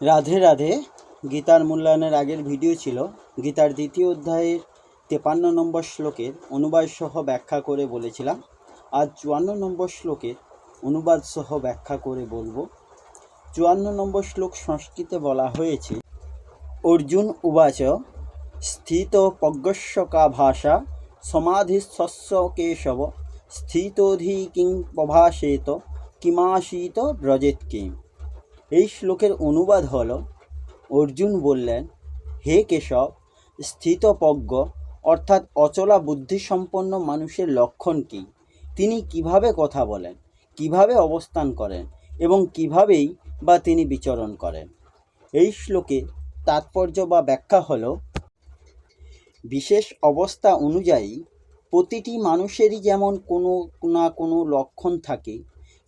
রাধে রাধে। গীতার মূল্যায়নের আগের ভিডিও ছিল গীতার দ্বিতীয় অধ্যায়ের তেপান্ন নম্বর শ্লোকের অনুবাদ সহ ব্যাখ্যা করে বলেছিলাম। আজ চুয়ান্ন নম্বর শ্লোকের অনুবাদ সহ ব্যাখ্যা করে বলব। চুয়ান্ন নম্বর শ্লোক সংস্কৃতে বলা হয়েছে, অর্জুন উবাচ, স্থিত পজ্ঞস্য কা ভাষা সমাধিস্থস্য কেশব, স্থিতোধি কিং প্রভাসেত কিমাসীত ব্রজেত কিম। এই শ্লোকের অনুবাদ হল, অর্জুন বললেন, হে কেশব, স্থিতপজ্ঞ, অর্থাৎ অচলা বুদ্ধিসম্পন্ন মানুষের লক্ষণ কী? তিনি কীভাবে কথা বলেন, কীভাবে অবস্থান করেন এবং কিভাবেই বা তিনি বিচরণ করেন? এই শ্লোকে তাৎপর্য বা ব্যাখ্যা হল, বিশেষ অবস্থা অনুযায়ী প্রতিটি মানুষেরই যেমন কোনো না কোনো লক্ষণ থাকে,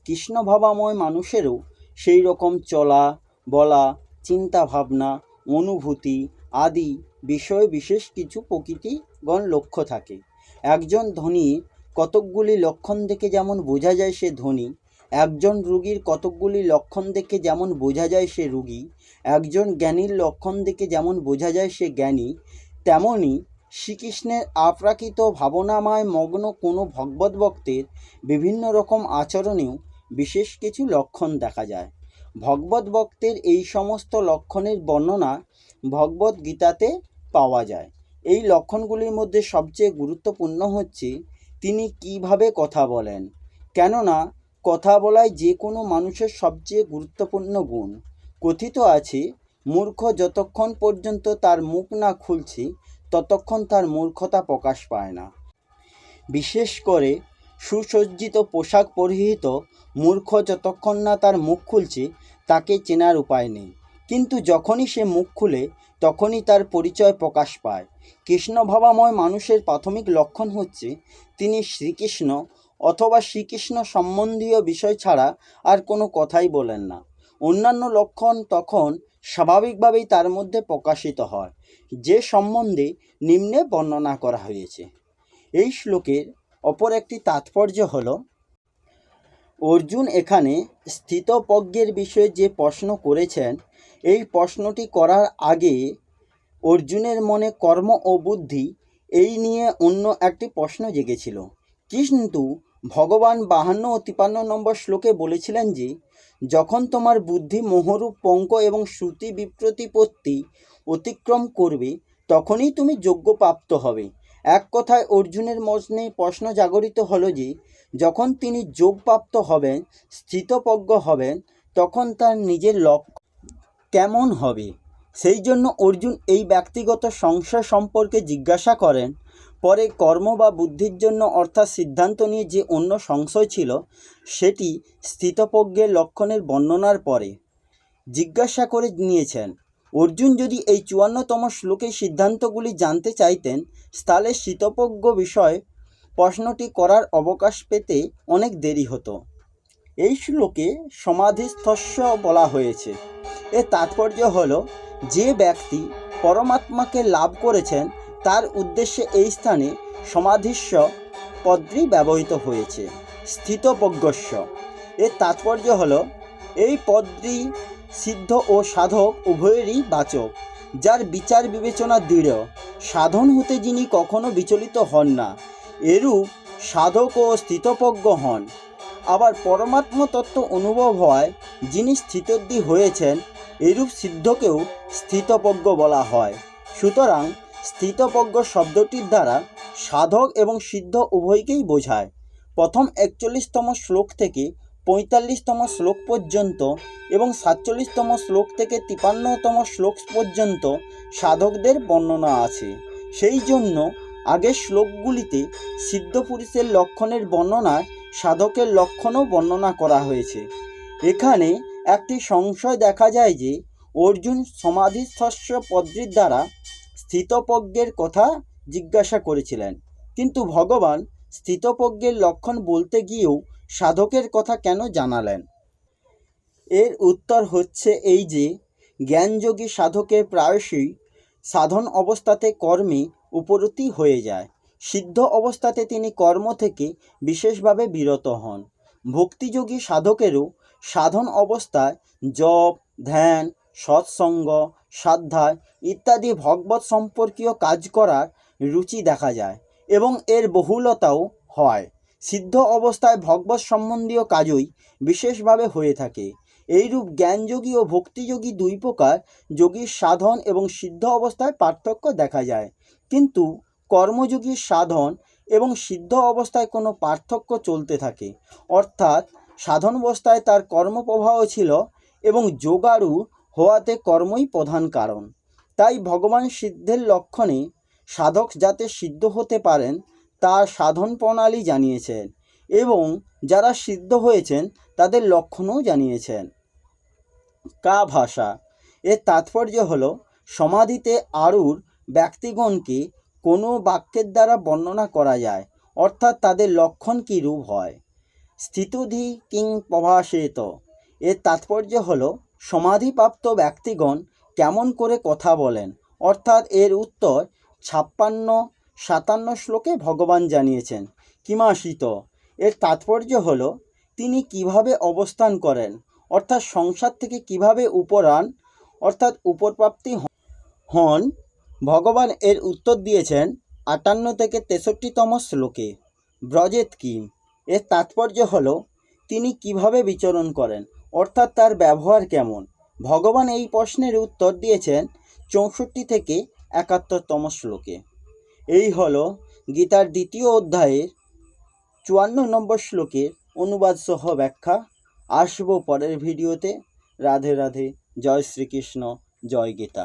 কৃষ্ণভাবাময় মানুষেরও সেই রকম চলা, বলা, চিন্তা ভাবনা, অনুভূতি আদি বিষয়ে বিশেষ কিছু প্রকৃতিগণ লক্ষ্য থাকে। একজন ধনী কতকগুলি লক্ষণ দেখে যেমন বোঝা যায় সে ধনী, একজন রুগীর কতকগুলি লক্ষণ দেখে যেমন বোঝা যায় সে রুগী, একজন জ্ঞানীর লক্ষণ দেখে যেমন বোঝা যায় সে জ্ঞানী তেমনই শ্রীকৃষ্ণের আপ্রাকৃত ভাবনাময় মগ্ন কোনো ভগবত ভক্তের বিভিন্ন রকম আচরণেও বিশেষ কিছু লক্ষণ দেখা যায়। ভগবত ভক্তের এই সমস্ত লক্ষণের বর্ণনা ভগবত গীতাতে পাওয়া যায়। এই লক্ষণগুলির মধ্যে সবচেয়ে গুরুত্বপূর্ণ হচ্ছে, তিনি কীভাবে কথা বলেন। কেননা, কথা বলায় যে কোনো মানুষের সবচেয়ে গুরুত্বপূর্ণ গুণ। কথিত আছে, মূর্খ যতক্ষণ পর্যন্ত তার মুখ না খুলছে, ততক্ষণ তার মূর্খতা প্রকাশ পায় না। বিশেষ করে সুসজ্জিত পোশাক পরিহিত মূর্খ যতক্ষণ না তার মুখ খুলছে, তাকে চেনার উপায় নেই। কিন্তু যখনই সে মুখ খুলে, তখনই তার পরিচয় প্রকাশ পায়। কৃষ্ণভাবাময় মানুষের প্রাথমিক লক্ষণ হচ্ছে, তিনি শ্রীকৃষ্ণ অথবা শ্রীকৃষ্ণ সম্বন্ধীয় বিষয় ছাড়া আর কোনো কথাই বলেন না। অন্যান্য লক্ষণ তখন স্বাভাবিকভাবেই তার মধ্যে প্রকাশিত হয়, যে সম্বন্ধে নিম্নে বর্ণনা করা হয়েছে। এই শ্লোকের অপর একটি তাৎপর্য হল, অর্জুন এখানে স্থিতপজ্ঞের বিষয়ে যে প্রশ্ন করেছেন, এই প্রশ্নটি করার আগে অর্জুনের মনে কর্ম ও বুদ্ধি এই নিয়ে অন্য একটি প্রশ্ন জেগেছিল। কিন্তু ভগবান বাহান্ন ও তিপান্ন নম্বর শ্লোকে বলেছিলেন যে, যখন তোমার বুদ্ধি মোহরূপ পঙ্ক এবং শ্রুতি বিপ্রতিপত্তি অতিক্রম করবে, তখনই তুমি যোগ্য যোগ্যপ্রাপ্ত হবে। এক কথায় অর্জুনের মনে প্রশ্ন জাগরিত হল যে, যখন তিনি যোগপ্রাপ্ত হবেন স্থিতপজ্ঞ হবেন, তখন তার নিজের লক্ষ্য কেমন হবে? সেই জন্য অর্জুন এই ব্যক্তিগত সংশয় সম্পর্কে জিজ্ঞাসা করেন। পরে কর্ম বা বুদ্ধির জন্য অর্থাৎ সিদ্ধান্ত নিয়ে যে অন্য সংশয় ছিল, সেটি স্থিতপজ্ঞের লক্ষণের বর্ণনার পরে জিজ্ঞাসা করে নিয়েছেন। অর্জুন যদি এই চুয়ান্নতম শ্লোকের সিদ্ধান্তগুলি জানতে চাইতেন, তাহলে স্থিতপজ্ঞ বিষয় প্রশ্নটি করার অবকাশ পেতে অনেক দেরি হতো। এই শ্লোকে সমাধিস্থস্য বলা হয়েছে। এর তাৎপর্য হল, যে ব্যক্তি পরমাত্মাকে লাভ করেছেন, তার উদ্দেশ্যে এই স্থানে সমাধিস্য পদটি ব্যবহৃত হয়েছে স্থিতপজ্ঞস্য এর তাৎপর্য হল, এই পদটি সিদ্ধ ও সাধক উভয়েরই বাচক, যার বিচার বিবেচনা দৃঢ়। সাধন হতে যিনি কখনো বিচলিত হন না, এরূপ সাধক ও স্থিতপজ্ঞ হন। আবার পরমাত্ম তত্ত্ব অনুভব হয়, যিনি স্থিতদ্বি হয়েছেন, এরূপ সিদ্ধকেও স্থিতপজ্ঞ বলা হয়। সুতরাং স্থিতপজ্ঞ শব্দটির দ্বারা সাধক এবং সিদ্ধ উভয়কেই বোঝায়। প্রথম একচল্লিশতম শ্লোক থেকে পঁয়তাল্লিশতম শ্লোক পর্যন্ত এবং সাতচল্লিশতম শ্লোক থেকে তিপান্নতম শ্লোক পর্যন্ত সাধকদের বর্ণনা আছে। সেই জন্য আগের শ্লোকগুলিতে সিদ্ধ পুরুষের লক্ষণের বর্ণনায় সাধকের লক্ষণও বর্ণনা করা হয়েছে। এখানে একটি সংশয় দেখা যায় যে অর্জুন সমাধিস্থস্য পদ্রির দ্বারা স্থিতপজ্ঞের কথা জিজ্ঞাসা করেছিলেন। কিন্তু ভগবান স্থিতপজ্ঞের লক্ষণ বলতে গিয়েও সাধকের কথা কেন জানালেন? এর উত্তর হচ্ছে এই যে, জ্ঞানযোগী সাধকের প্রায়শই সাধন অবস্থাতে কর্মে উপরতি হয়ে যায়। সিদ্ধ অবস্থাতে তিনি কর্ম থেকে বিশেষভাবে বিরত হন। ভক্তিযোগী সাধকেরও সাধন অবস্থায় জপ, ধ্যান, সৎসঙ্গ সাধ্যায় ইত্যাদি ভগবত সম্পর্কীয় কাজ করার রুচি দেখা যায় এবং এর বহুলতাও হয়। সিদ্ধ অবস্থায় ভগবত সম্বন্ধীয় কাজই বিশেষভাবে হয়ে থাকে। এইরূপ জ্ঞানযোগী ও ভক্তিযোগী দুই প্রকার যোগীর সাধন এবং সিদ্ধ অবস্থায় পার্থক্য দেখা যায়। কিন্তু কর্মযোগীর সাধন এবং সিদ্ধ অবস্থায় কোনো পার্থক্য চলতে থাকে। অর্থাৎ সাধন অবস্থায় তার কর্মপ্রবাহ ছিল এবং যোগারু হওয়াতে কর্মই প্রধান কারণ। তাই ভগবান সিদ্ধের লক্ষণে সাধক যাতে সিদ্ধ হতে পারেন তার সাধন প্রণালী জানিয়েছেন এবং যারা সিদ্ধ হয়েছেন তাদের লক্ষণও জানিয়েছেন। কা ভাষা। এর তাৎপর্য হল, সমাধিতে আরুর ব্যক্তিগণকে কোনো বাক্যের দ্বারা বর্ণনা করা যায়, অর্থাৎ তাদের লক্ষণ কী রূপ হয়। স্থিতধি কিং প্রভাসেত এর তাৎপর্য হল, সমাধিপ্রাপ্ত ব্যক্তিগণ কেমন করে কথা বলেন, অর্থাৎ এর উত্তর ছাপ্পান্ন সাতান্ন শ্লোকে ভগবান জানিয়েছেন কিমাসিত এর তাৎপর্য হল, তিনি কীভাবে অবস্থান করেন, অর্থাৎ সংসার থেকে কীভাবে উপরান অর্থাৎ উপরপ্রাপ্তি হন। ভগবান এর উত্তর দিয়েছেন, আটান্ন থেকে তেষট্টিতম শ্লোকে ব্রজেত কিম? এর তাৎপর্য হল, তিনি কীভাবে বিচরণ করেন, অর্থাৎ তার ব্যবহার কেমন? ভগবান এই প্রশ্নের উত্তর দিয়েছেন, চৌষট্টি থেকে একাত্তরতম শ্লোকে। এই হল গীতার দ্বিতীয় অধ্যায়ের চুয়ান্ন নম্বর শ্লোকের অনুবাদ সহ ব্যাখ্যা। আসব পরের ভিডিওতে। রাধে রাধে। জয় শ্রীকৃষ্ণ। জয় গীতা।